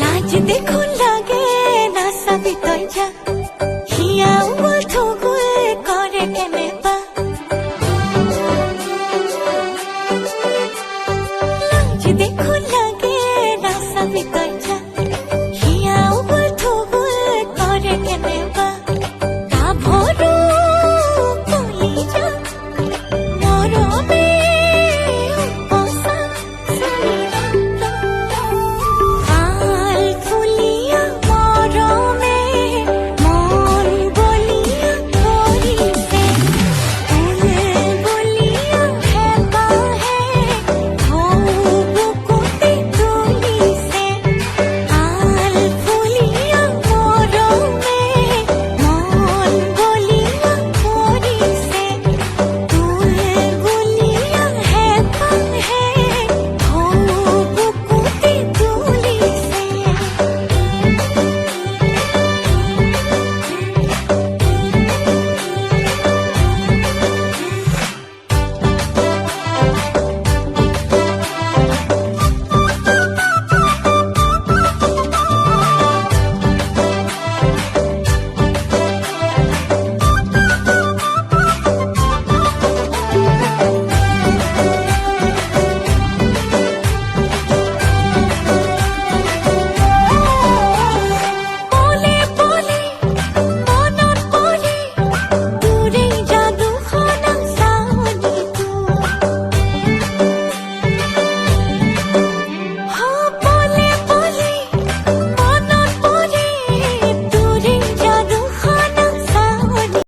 লাজ দেখুন লাগে না সাবিত হিয়া বলতো